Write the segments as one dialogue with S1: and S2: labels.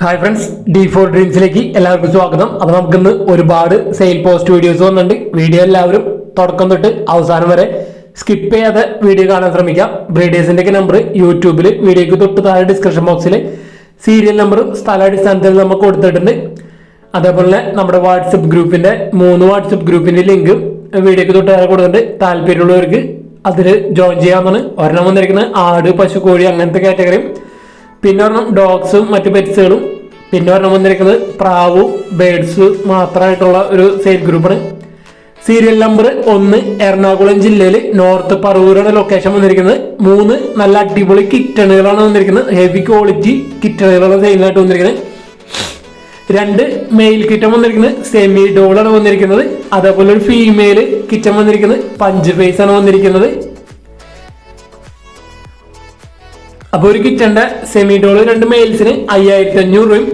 S1: Hi friends D four ഡ്രീംസിലേക്ക് എല്ലാവർക്കും സ്വാഗതം. അപ്പോൾ നമുക്കിന്ന് ഒരുപാട് സെയിൽ പോസ്റ്റ് വീഡിയോസ് വന്നിട്ടുണ്ട്. വീഡിയോ എല്ലാവരും തുടക്കം തൊട്ട് അവസാനം വരെ സ്കിപ്പ് ചെയ്യാതെ വീഡിയോ കാണാൻ ശ്രമിക്കാം. ബ്രീഡേഴ്സിന്റെ ഒക്കെ നമ്പർ യൂട്യൂബിൽ വീഡിയോക്ക് തൊട്ട് താഴെ ഡിസ്ക്രിപ്ഷൻ ബോക്സിൽ സീരിയൽ നമ്പറും സ്ഥലാടിസ്ഥാനത്തിൽ നമുക്ക് കൊടുത്തിട്ടുണ്ട്. അതേപോലെ നമ്മുടെ വാട്സപ്പ് ഗ്രൂപ്പിന്റെ മൂന്ന് വാട്സപ്പ് ഗ്രൂപ്പിന്റെ ലിങ്ക് വീഡിയോക്ക് തൊട്ട് താഴെ കൊടുത്തിട്ടുണ്ട്. താല്പര്യമുള്ളവർക്ക് അതിൽ ജോയിൻ ചെയ്യാവുന്നതാണ്. ഒരെണ്ണം വന്നിരിക്കുന്നത് ആട് പശു കോഴി അങ്ങനത്തെ കാറ്റഗറിയും പിന്നെ ഒരെണ്ണം ഡോഗ്സും മറ്റു പെറ്റ്സുകളും പിന്നെ ഒരെണ്ണം വന്നിരിക്കുന്നത് പ്രാവും ബേഡ്സ് മാത്രമായിട്ടുള്ള ഒരു സെയിൽ ഗ്രൂപ്പാണ് സീരിയൽ നമ്പർ ഒന്ന് എറണാകുളം ജില്ലയിൽ നോർത്ത് പറവൂരാണ് ലൊക്കേഷൻ വന്നിരിക്കുന്നത്. മൂന്ന് നല്ല അടിപൊളി കിറ്റണുകളാണ് വന്നിരിക്കുന്നത്. ഹെവി ക്വാളിറ്റി കിറ്റണുകളാണ് സെയിലായിട്ട് വന്നിരിക്കുന്നത്. രണ്ട് മെയിൽ കിറ്റം വന്നിരിക്കുന്നത്. സെമി ഡോളാണ് വന്നിരിക്കുന്നത്. അതേപോലെ ഒരു ഫീമെയിൽ കിറ്റം വന്നിരിക്കുന്നത്. പഞ്ച് ഫേസ് ആണ് വന്നിരിക്കുന്നത്. അപ്പൊ ഒരു കിറ്റന്റെ സെമി ഡോൾ രണ്ട് മെയിൽസിന് അയ്യായിരത്തി അഞ്ഞൂറ് രൂപയും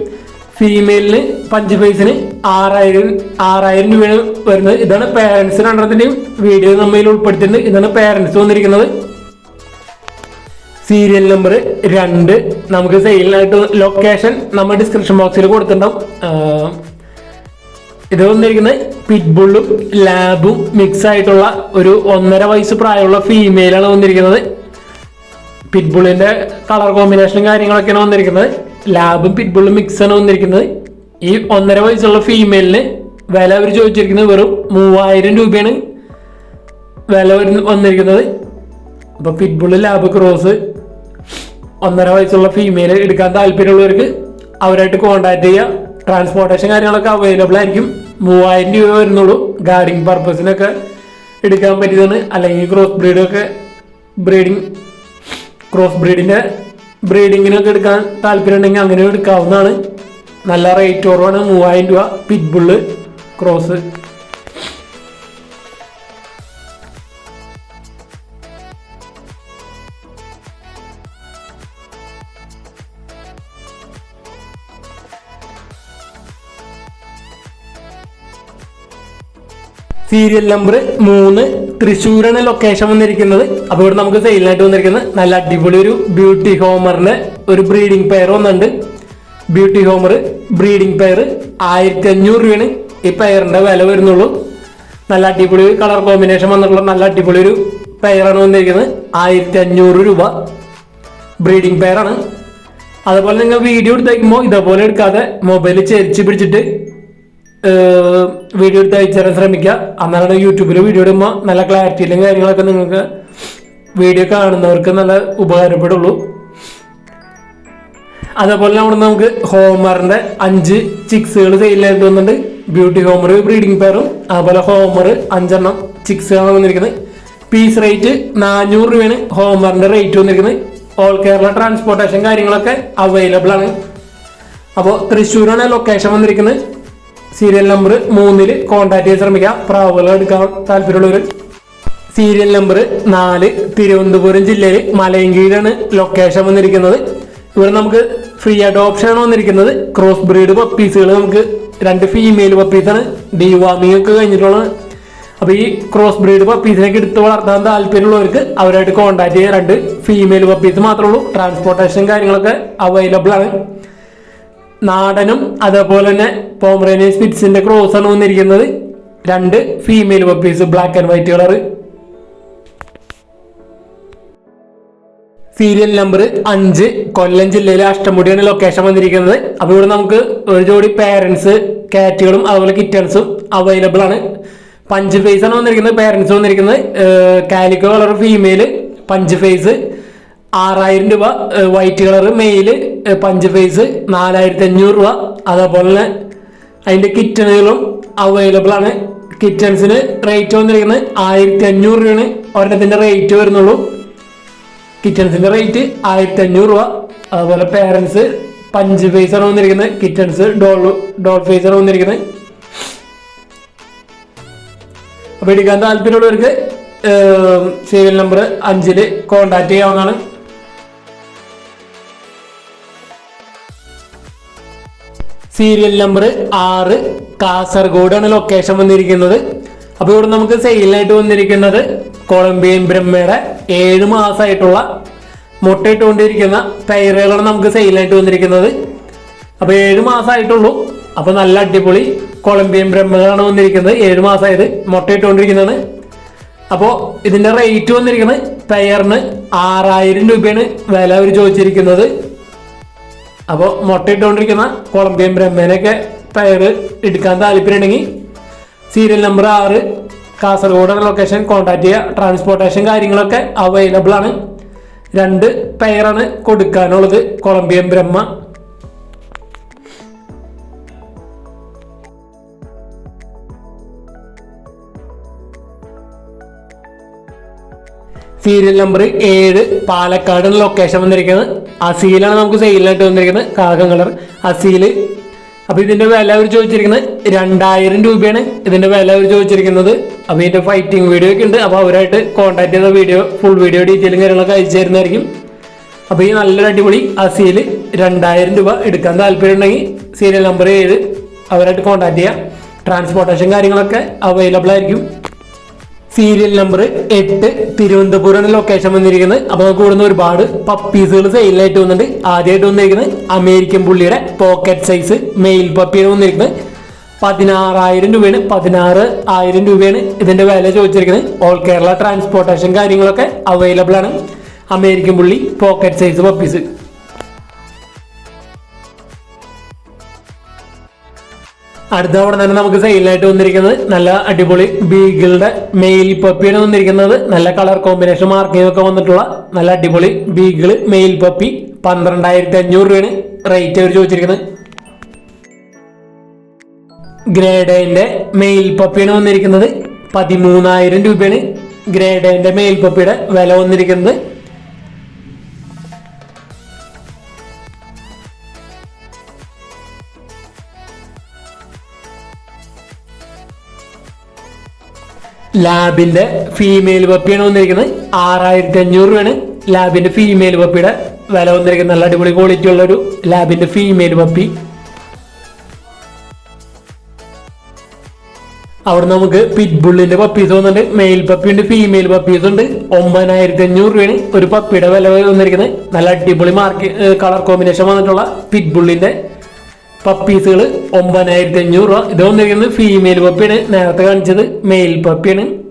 S1: ഫീമെയിലിന് പഞ്ച് ഫേസിന് ആറായിരം ആറായിരം രൂപയാണ് വരുന്നത്. ഇതാണ് പേരൻസ് രണ്ടെണ്ണത്തിന്റെയും വീഡിയോ നമ്മയിൽ ഉൾപ്പെടുത്തിയിട്ടുണ്ട്. ഇതാണ് പേരൻസ് വന്നിരിക്കുന്നത്. സീരിയൽ നമ്പർ രണ്ട്. നമുക്ക് സെയിലിനായിട്ട് ലൊക്കേഷൻ നമ്മൾ ഡിസ്ക്രിപ്ഷൻ ബോക്സിൽ കൊടുത്തിട്ടുണ്ടാവും. ഇത് വന്നിരിക്കുന്നത് പിറ്റ്ബുള്ളും ലാബും മിക്സ് ആയിട്ടുള്ള ഒരു ഒന്നര വയസ്സ് പ്രായമുള്ള ഫീമെയിലാണ് വന്നിരിക്കുന്നത്. പിറ്റ്ബുള്ളിന്റെ കളർ കോമ്പിനേഷനും കാര്യങ്ങളൊക്കെയാണ് വന്നിരിക്കുന്നത്. ലാബും പിറ്റ്ബുള്ളും മിക്സ് ആണ് വന്നിരിക്കുന്നത്. ഈ ഒന്നര വയസ്സുള്ള ഫീമെയിലിന് വില അവർ ചോദിച്ചിരിക്കുന്നത് വെറും മൂവായിരം രൂപയാണ് വില വന്നിരിക്കുന്നത്. അപ്പൊ പിറ്റ്ബുള്ള് ലാബ് ക്രോസ് ഒന്നര വയസ്സുള്ള ഫീമെയിൽ എടുക്കാൻ താല്പര്യമുള്ളവർക്ക് അവരായിട്ട് കോണ്ടാക്ട് ചെയ്യുക. ട്രാൻസ്പോർട്ടേഷൻ കാര്യങ്ങളൊക്കെ അവൈലബിൾ ആയിരിക്കും. മൂവായിരം രൂപ വരുന്നുള്ളൂ. ഗാർഡിങ് പർപ്പസിനൊക്കെ എടുക്കാൻ പറ്റിയതാണ്. അല്ലെങ്കിൽ ക്രോസ് ബ്രീഡൊക്കെ ബ്രീഡിങ് ക്രോസ് ബ്രീഡിന്റെ ബ്രീഡിങ്ങിനൊക്കെ എടുക്കാൻ താല്പര്യം ഉണ്ടെങ്കിൽ അങ്ങനെ എടുക്കാവുന്നതാണ്. നല്ല റേറ്റ് കുറവാണ് മൂവായിരം രൂപ പിറ്റ്ബുള്ള് ക്രോസ് സീരിയൽ നമ്പർ മൂന്ന് തൃശ്ശൂരാണ് ലൊക്കേഷൻ വന്നിരിക്കുന്നത്. അപ്പോൾ ഇവിടെ നമുക്ക് സെയിലിനായിട്ട് വന്നിരിക്കുന്നത് നല്ല അടിപൊളി ഒരു ബ്യൂട്ടി ഹോമറിന് ഒരു ബ്രീഡിംഗ് പെയർ വന്നിട്ടുണ്ട്. ബ്യൂട്ടി ഹോമർ ബ്രീഡിംഗ് പെയർ ആയിരത്തി അഞ്ഞൂറ് രൂപയാണ് ഈ പെയറിന്റെ വില വരുന്നുള്ളൂ. നല്ല അടിപൊളി കളർ കോമ്പിനേഷൻ വന്നിട്ടുള്ള നല്ല അടിപൊളി ഒരു പെയറാണ് വന്നിരിക്കുന്നത്. ആയിരത്തി അഞ്ഞൂറ് രൂപ ബ്രീഡിംഗ് പെയറാണ് അതുപോലെ നിങ്ങൾ വീഡിയോ എടുത്തേക്കുമ്പോൾ ഇതേപോലെ എടുക്കാതെ മൊബൈൽ ചരിച്ച് പിടിച്ചിട്ട് വീഡിയോ എടുത്ത് അയച്ചു തരാൻ ശ്രമിക്കുക അന്നാണ് യൂട്യൂബിൽ വീഡിയോ ഇടുമ്പോൾ നല്ല ക്ലാരിറ്റിയിലും കാര്യങ്ങളൊക്കെ നിങ്ങൾക്ക് വീഡിയോ കാണുന്നവർക്ക് നല്ല ഉപകാരപ്പെടുള്ളൂ. അതേപോലെ അവിടെ നമുക്ക് ഹോമറിന്റെ അഞ്ച് ചിക്സുകൾ സെയിലായിട്ട് വന്നിട്ടുണ്ട്. ബ്യൂട്ടി ഹോമർ ബ്രീഡിംഗ് പെയറും അതുപോലെ ഹോമർ അഞ്ചെണ്ണം ചിക്സുകളാണ് വന്നിരിക്കുന്നത്. പീസ് റേറ്റ് നാനൂറ് രൂപയാണ് ഹോമറിന്റെ റേറ്റ് വന്നിരിക്കുന്നത്. ഓൾ കേരള ട്രാൻസ്പോർട്ടേഷൻ കാര്യങ്ങളൊക്കെ അവൈലബിൾ ആണ്. അപ്പോൾ തൃശ്ശൂരാണ് ലൊക്കേഷൻ വന്നിരിക്കുന്നത്. സീരിയൽ നമ്പർ മൂന്നിൽ കോൺടാക്ട് ചെയ്ത് ശ്രമിക്കാം. പ്രാവുകൾ എടുക്കാൻ താല്പര്യമുള്ളവർ സീരിയൽ നമ്പർ നാല് തിരുവനന്തപുരം ജില്ലയിൽ മലയങ്കീഴാണ് ലൊക്കേഷൻ വന്നിരിക്കുന്നത്. ഇവിടെ നമുക്ക് ഫ്രീ ആയിട്ട് ഓപ്ഷനാണ് വന്നിരിക്കുന്നത്. ക്രോസ് ബ്രീഡ് പപ്പീസുകൾ നമുക്ക് രണ്ട് ഫീമെയിൽ പപ്പീസാണ് ഡിവാമിംഗ് ഒക്കെ കഴിഞ്ഞിട്ടുള്ളതാണ്. അപ്പൊ ഈ ക്രോസ് ബ്രീഡ് പപ്പീസിനൊക്കെ എടുത്ത് വളർത്താൻ താല്പര്യമുള്ളവർക്ക് അവരായിട്ട് കോൺടാക്ട് ചെയ്യാൻ രണ്ട് ഫീമെയിൽ പപ്പീസ് മാത്രമേ ഉള്ളൂ. ട്രാൻസ്പോർട്ടേഷൻ കാര്യങ്ങളൊക്കെ അവൈലബിൾ ആണ്. നാടനും അതേപോലെ തന്നെ പോമറേനിയൻ സ്പിറ്റ്സിന്റെ ക്രോസ് ആണ് വന്നിരിക്കുന്നത്. രണ്ട് female puppies black and white colour serial number അഞ്ച് കൊല്ലം ജില്ലയിലെ അഷ്ടമുടിയാണ് ലൊക്കേഷൻ വന്നിരിക്കുന്നത്. അപ്പൊ ഇവിടെ നമുക്ക് ഒരു ജോഡി പേരൻസ് കാറ്റുകളും അതുപോലെ കിറ്റൺസും അവൈലബിൾ ആണ്. പഞ്ച് ഫേസ് ആണ് വന്നിരിക്കുന്നത് പേരൻസ് വന്നിരിക്കുന്നത്. Calico colour female punch face ആറായിരം രൂപ white colour male punch face നാലായിരത്തി അഞ്ഞൂറ് രൂപ. അതേപോലെ തന്നെ അതിന്റെ കിറ്റണുകളും അവൈലബിൾ ആണ്. കിറ്റൺസിന് റേറ്റ് വന്നിരിക്കുന്നത് ആയിരത്തി അഞ്ഞൂറ് രൂപയാണ്. ഒരെണ്ണത്തിന്റെ റേറ്റ് വരുന്നുള്ളൂ. കിറ്റൺസിന്റെ റേറ്റ് ആയിരത്തി അഞ്ഞൂറ് രൂപ. അതുപോലെ പേരൻസ് പഞ്ച് ഫേസ് ആണ് വന്നിരിക്കുന്നത്. കിറ്റൺസ് ഡോൾ ഡോൾ ഫേസ് ആണ് വന്നിരിക്കുന്നത്. അപ്പോൾ എടുക്കാൻ താല്പര്യമുള്ളവർക്ക് സീരിയൽ നമ്പർ അഞ്ചിൽ കോൺടാക്ട് ചെയ്യാവുന്നതാണ്. സീരിയൽ നമ്പർ ആറ് കാസർഗോഡാണ് ലൊക്കേഷൻ വന്നിരിക്കുന്നത്. അപ്പോൾ ഇവിടെ നമുക്ക് സെയിലായിട്ട് വന്നിരിക്കുന്നത് കൊളംബിയൻ ബ്രഹ്മയുടെ ഏഴ് മാസമായിട്ടുള്ള മുട്ടയിട്ടുകൊണ്ടിരിക്കുന്ന പയറുകളാണ് നമുക്ക് സെയിലായിട്ട് വന്നിരിക്കുന്നത്. അപ്പൊ ഏഴ് മാസമായിട്ടുള്ളൂ അപ്പൊ നല്ല അടിപൊളി കൊളംബിയൻ ബ്രഹ്മകളാണ് വന്നിരിക്കുന്നത്. ഏഴ് മാസമായത് മുട്ടയിട്ടുകൊണ്ടിരിക്കുന്നതാണ്. അപ്പോൾ ഇതിന്റെ റേറ്റ് വന്നിരിക്കുന്നത് പെയറിന് ആറായിരം രൂപയാണ് വില അവർ ചോദിച്ചിരിക്കുന്നത്. അപ്പോൾ മുട്ടയിട്ടുകൊണ്ടിരിക്കുന്ന കൊളംബിയൻ ബ്രഹ്മേനൊക്കെ പെയർ എടുക്കാൻ താല്പര്യമുണ്ടെങ്കിൽ സീരിയൽ നമ്പർ ആറ് കാസർഗോഡ് ലൊക്കേഷൻ കോൺടാക്ട് ചെയ്യുക. ട്രാൻസ്പോർട്ടേഷൻ കാര്യങ്ങളൊക്കെ അവൈലബിൾ ആണ്. രണ്ട് പെയറാണ് കൊടുക്കാനുള്ളത്. കൊളംബിയൻ ബ്രഹ്മ. സീരിയൽ നമ്പർ ഏഴ് പാലക്കാട് ലൊക്കേഷൻ വന്നിരിക്കുന്നത്. അസീലാണ് നമുക്ക് സെയിലായിട്ട് വന്നിരിക്കുന്നത് കാകം കളർ അസീൽ. അപ്പൊ ഇതിന്റെ വില അവർ ചോദിച്ചിരിക്കുന്നത് രണ്ടായിരം രൂപയാണ്. ഇതിന്റെ വില അവർ ചോദിച്ചിരിക്കുന്നത്. അപ്പൊ ഇതിന്റെ ഫൈറ്റിംഗ് വീഡിയോ ഒക്കെ ഉണ്ട്. അപ്പൊ അവരായിട്ട് കോൺടാക്ട് ചെയ്ത വീഡിയോ ഫുൾ വീഡിയോ ഡീറ്റെയിലും കാര്യങ്ങളൊക്കെ അയച്ചു തരുന്നതായിരിക്കും. അപ്പൊ ഈ നല്ലൊരു അടിപൊളി അസീൽ രണ്ടായിരം രൂപ എടുക്കാൻ താല്പര്യം ഉണ്ടെങ്കിൽ സീരിയൽ നമ്പർ ഏഴ് അവരായിട്ട് കോൺടാക്ട് ചെയ്യാം. ട്രാൻസ്പോർട്ടേഷൻ കാര്യങ്ങളൊക്കെ അവൈലബിൾ ആയിരിക്കും. സീരിയൽ നമ്പർ എട്ട് തിരുവനന്തപുരം ലൊക്കേഷൻ വന്നിരിക്കുന്നത്. അപ്പൊ നമുക്ക് ഇവിടുന്ന് ഒരുപാട് പപ്പീസുകൾ സെയിലായിട്ട് വന്നിട്ടുണ്ട്. ആദ്യമായിട്ട് വന്നിരിക്കുന്നത് അമേരിക്കൻ പുള്ളിയുടെ പോക്കറ്റ് സൈസ് മെയിൽ പപ്പിയാണ് വന്നിരിക്കുന്നത്. പതിനാറായിരം രൂപയാണ്. പതിനാറ് ആയിരം രൂപയാണ് ഇതിന്റെ വില ചോദിച്ചിരിക്കുന്നത്. ഓൾ കേരള ട്രാൻസ്പോർട്ടേഷൻ കാര്യങ്ങളൊക്കെ അവൈലബിൾ ആണ്. അമേരിക്കൻ പുള്ളി പോക്കറ്റ് സൈസ് പപ്പീസ് അടുത്ത അവിടെ തന്നെ നമുക്ക് സെയിലായിട്ട് വന്നിരിക്കുന്നത് നല്ല അടിപൊളി ബീഗിളുടെ മെയിൽ പപ്പിയാണ് വന്നിരിക്കുന്നത്. നല്ല കളർ കോമ്പിനേഷൻ മാർക്കിംഗ് ഒക്കെ വന്നിട്ടുള്ള നല്ല അടിപൊളി ബീഗിൾ മെയിൽ പപ്പി പന്ത്രണ്ടായിരത്തി അഞ്ഞൂറ് രൂപയാണ് റേറ്റ് അവർ ചോദിച്ചിരിക്കുന്നത്. ഗ്രേഡേന്റെ മെയിൽ പപ്പിയാണ് വന്നിരിക്കുന്നത്. പതിമൂന്നായിരം രൂപയാണ് ഗ്രേഡേന്റെ മെയിൽ പപ്പിയുടെ വില വന്നിരിക്കുന്നത്. ലാബിന്റെ ഫീമെയിൽ പപ്പിയാണ് വന്നിരിക്കുന്നത്. ആറായിരത്തി അഞ്ഞൂറ് രൂപയാണ് ലാബിന്റെ ഫീമെയിൽ പപ്പിയുടെ വില വന്നിരിക്കുന്നത്. നല്ല അടിപൊളി ക്വാളിറ്റി ഉള്ള ഒരു ലാബിന്റെ ഫീമെയിൽ പപ്പി അവിടെ നമുക്ക് പിറ്റ്ബുള്ളിന്റെ പപ്പീസ് വന്നിട്ടുണ്ട്. മെയിൽ പപ്പി ഉണ്ട് ഫീമെയിൽ പപ്പീസ് ഉണ്ട്. ഒമ്പതിനായിരത്തി അഞ്ഞൂറ് രൂപയാണ് ഒരു പപ്പിയുടെ വില വന്നിരിക്കുന്നത്. നല്ല അടിപൊളി മാർക്ക് കളർ കോമ്പിനേഷൻ വന്നിട്ടുള്ള പിറ്റ്ബുള്ളിന്റെ പപ്പീസുകൾ ഒമ്പതിനായിരത്തി അഞ്ഞൂറ് രൂപ. ഇത് വന്നിരിക്കുന്നത് ഫീമെയിൽ പപ്പിയാണ് നേരത്തെ കാണിച്ചത് മെയിൽ പപ്പിയാണ്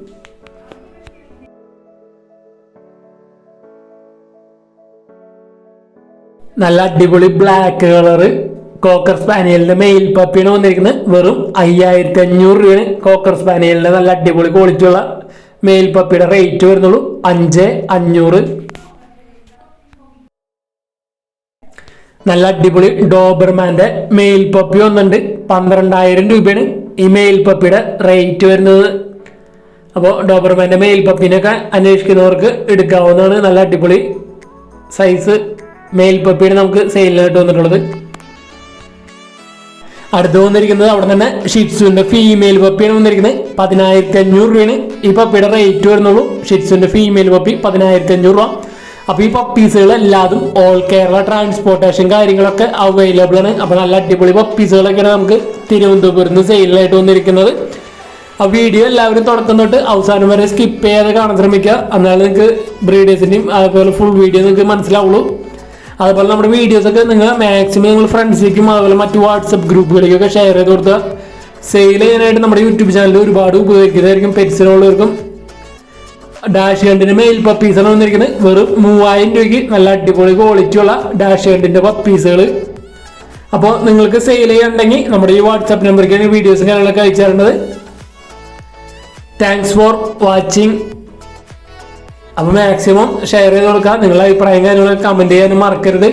S1: നല്ല അടിപൊളി ബ്ലാക്ക് കളറ് കോക്കർ സ്പാനിയലിന്റെ മെയിൽ പപ്പിയാണ് വന്നിരിക്കുന്നത്. വെറും അയ്യായിരത്തി അഞ്ഞൂറ് രൂപയാണ് കോക്കർ സ്പാനിയലിന്റെ നല്ല അടിപൊളി ക്വാളിറ്റിയുള്ള മെയിൽ പപ്പിയുടെ റേറ്റ് വരുന്നുള്ളൂ. അഞ്ച് അഞ്ഞൂറ്. നല്ല അടിപൊളി ഡോബർമാന്റെ മെയിൽ പപ്പി ഒന്നുണ്ട് പന്ത്രണ്ടായിരം രൂപയാണ് ഈ മെയിൽ പപ്പിയുടെ റേറ്റ് വരുന്നത്. അപ്പോൾ ഡോബർമാന്റെ മെയിൽ പപ്പിനൊക്കെ അന്വേഷിക്കുന്നവർക്ക് എടുക്കാവുന്നതാണ് നല്ല അടിപൊളി സൈസ് മെയിൽ പപ്പിയാണ് നമുക്ക് സെയിലിനായിട്ട് വന്നിട്ടുള്ളത്. അടുത്ത് വന്നിരിക്കുന്നത് അവിടെ തന്നെ ഷിറ്റ്സുവിന്റെ ഫീമെയിൽ പപ്പിയാണ് വന്നിരിക്കുന്നത്. പതിനായിരത്തി അഞ്ഞൂറ് രൂപയാണ് ഈ പപ്പിയുടെ റേറ്റ് വരുന്നുള്ളൂ. ഷിറ്റ്സുവിന്റെ ഫീമെയിൽ പപ്പി പതിനായിരത്തി അഞ്ഞൂറ് രൂപ. അപ്പൊ ഈ പപ്പീസുകൾ എല്ലാതും ഓൾ കേരള ട്രാൻസ്പോർട്ടേഷൻ കാര്യങ്ങളൊക്കെ അവൈലബിൾ ആണ്. അപ്പൊ നല്ല അടിപൊളി പപ്പീസുകളൊക്കെയാണ് നമുക്ക് തിരുവനന്തപുരത്ത് നിന്ന് സെയിലായിട്ട് വന്നിരിക്കുന്നത്. ആ വീഡിയോ എല്ലാവരും തുടക്കം തൊട്ട് അവസാനം വരെ സ്കിപ്പ് ചെയ്യാതെ കാണാൻ ശ്രമിക്കുക. എന്നാലും നിങ്ങൾക്ക് ബ്രീഡേഴ്സിന്റെയും അതുപോലെ ഫുൾ വീഡിയോ നിങ്ങൾക്ക് മനസ്സിലാവുള്ളൂ. അതുപോലെ നമ്മുടെ വീഡിയോസ് ഒക്കെ നിങ്ങൾ മാക്സിമം നിങ്ങൾ ഫ്രണ്ട്സിലേക്കും അതുപോലെ മറ്റു വാട്സപ്പ് ഗ്രൂപ്പുകളിലേക്കൊക്കെ ഷെയർ ചെയ്ത് കൊടുക്കുക. സെയിൽ ചെയ്യാനായിട്ട് നമ്മുടെ യൂട്യൂബ് ചാനലിൽ ഒരുപാട് ഉപകരിക്കുന്നതായിരിക്കും. പെറ്റ്സിനുള്ളവർക്കും ഡാഷ് ഹണ്ടിന്റെ മെയിൽ പപ്പീസാണ് വന്നിരിക്കുന്നത്. വെറും മൂവായിരം രൂപയ്ക്ക് നല്ല അടിപൊളി ക്വാളിറ്റി ഉള്ള ഡാഷ് ഹണ്ടിന്റെ പപ്പീസുകൾ അപ്പോൾ നിങ്ങൾക്ക് സെയിൽ ചെയ്യാനുണ്ടെങ്കിൽ നമ്മുടെ ഈ വാട്സാപ്പ് നമ്പറിലേക്കാണ് വീഡിയോസും കാര്യങ്ങളൊക്കെ അയച്ചു തരേണ്ടത്. താങ്ക്സ് ഫോർ വാച്ചിങ് അപ്പോൾ മാക്സിമം ഷെയർ ചെയ്ത് കൊടുക്കുക നിങ്ങളുടെ അഭിപ്രായം കാര്യങ്ങളൊക്കെ കമന്റ് ചെയ്യാനും മറക്കരുത്.